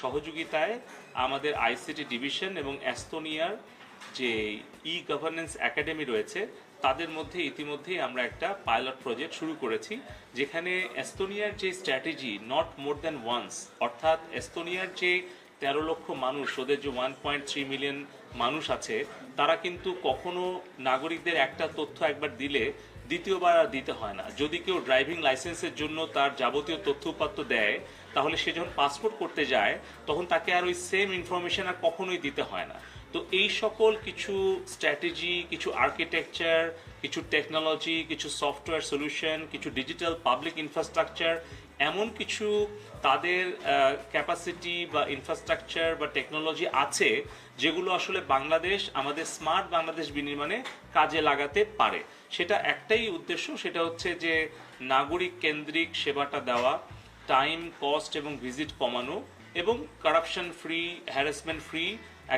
সহযোগিতায় আমাদের ICT division এবং অ্যাস্তোনিয়ার যে ই গভর্নেন্স একাডেমি রয়েছে, তাদের মধ্যে ইতিমধ্যেই আমরা একটা পাইলট প্রজেক্ট শুরু করেছি, যেখানে এস্তোনিয়ার যে strategy not more than once অর্থাৎ এস্তোনিয়ার যে তেরো লক্ষ মানুষ, ওদের যে ওয়ান পয়েন্ট থ্রি মিলিয়ন মানুষ আছে, তারা কিন্তু কখনো নাগরিকদের একটা তথ্য একবার দিলে দ্বিতীয়বার আর দিতে হয় না। যদি কেউ ড্রাইভিং লাইসেন্সের জন্য তার যাবতীয় তথ্য উপাত্ত দেয়, তাহলে সে যখন পাসপোর্ট করতে যায়, তখন তাকে আর ওই সেম ইনফরমেশন আর কখনোই দিতে হয় না। তো এই সকল কিছু স্ট্র্যাটেজি কিছু আর্কিটেকচার কিছু টেকনোলজি কিছু সফটওয়্যার সলিউশন কিছু ডিজিটাল পাবলিক ইনফ্রাস্ট্রাকচার এমন কিছু তাদের ক্যাপাসিটি বা ইনফ্রাস্ট্রাকচার বা টেকনোলজি আছে যেগুলো আসলে বাংলাদেশ, আমাদের স্মার্ট বাংলাদেশ বিনির্মাণে কাজে লাগাতে পারে। সেটা একটাই উদ্দেশ্য, সেটা হচ্ছে যে নাগরিক কেন্দ্রিক সেবাটা দেওয়া টাইম কস্ট এবং ভিজিট কমানো এবং কারাপশন ফ্রি হ্যারাসমেন্ট ফ্রি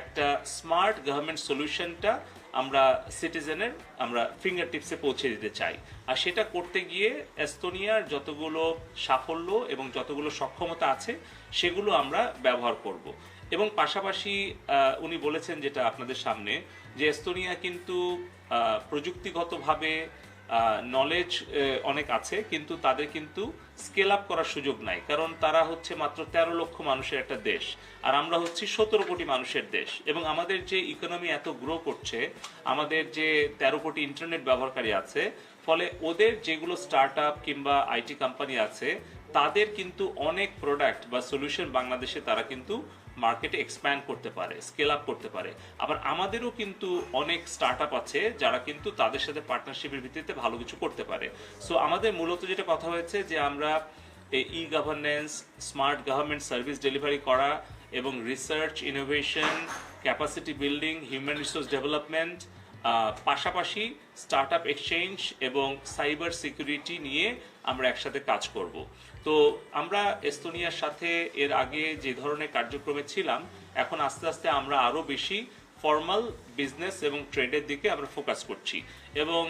একটা স্মার্ট গভর্নমেন্ট সলিউশনটা আমরা সিটিজেনের আমরা ফিঙ্গার টিপসে পৌঁছে দিতে চাই। আর সেটা করতে গিয়ে এস্তোনিয়ার যতগুলো সাফল্য এবং যতগুলো সক্ষমতা আছে, সেগুলো আমরা ব্যবহার করব। এবং পাশাপাশি উনি বলেছেন যেটা আপনাদের সামনে, যে এস্তোনিয়া কিন্তু প্রযুক্তিগতভাবে নলেজ অনেক আছে, কিন্তু তাদের কিন্তু স্কেল আপ করার সুযোগ নাই। কারণ তারা হচ্ছে মাত্র তেরো লক্ষ মানুষের একটা দেশ, আর আমরা হচ্ছি সতেরো কোটি মানুষের দেশ। এবং আমাদের যে ইকোনমি এত গ্রো করছে, আমাদের যে তেরো কোটি ইন্টারনেট ব্যবহারকারী আছে, ফলে ওদের যেগুলো স্টার্ট আপ কিংবা আইটি কোম্পানি আছে, তাদের কিন্তু অনেক প্রোডাক্ট বা সলিউশন বাংলাদেশে তারা কিন্তু মার্কেটে এক্সপ্যান্ড করতে পারে স্কেল আপ করতে পারে। আবার আমাদেরও কিন্তু অনেক স্টার্ট আছে যারা কিন্তু তাদের সাথে পার্টনারশিপের ভিত্তিতে ভালো কিছু করতে পারে। সো আমাদের মূলত যেটা কথা হয়েছে যে আমরা e governance smart government service delivery করা এবং research innovation capacity building human resource development পাশাপাশি স্টার্ট আপ এক্সচেঞ্জ এবং সাইবার সিকিউরিটি নিয়ে আমরা একসাথে কাজ করব। তো আমরা এস্তোনিয়ার সাথে এর আগে যে ধরনের কার্যক্রমে ছিলাম, এখন আস্তে আস্তে আমরা আরও বেশি ফর্মাল বিজনেস এবং ট্রেডের দিকে আমরা ফোকাস করছি। এবং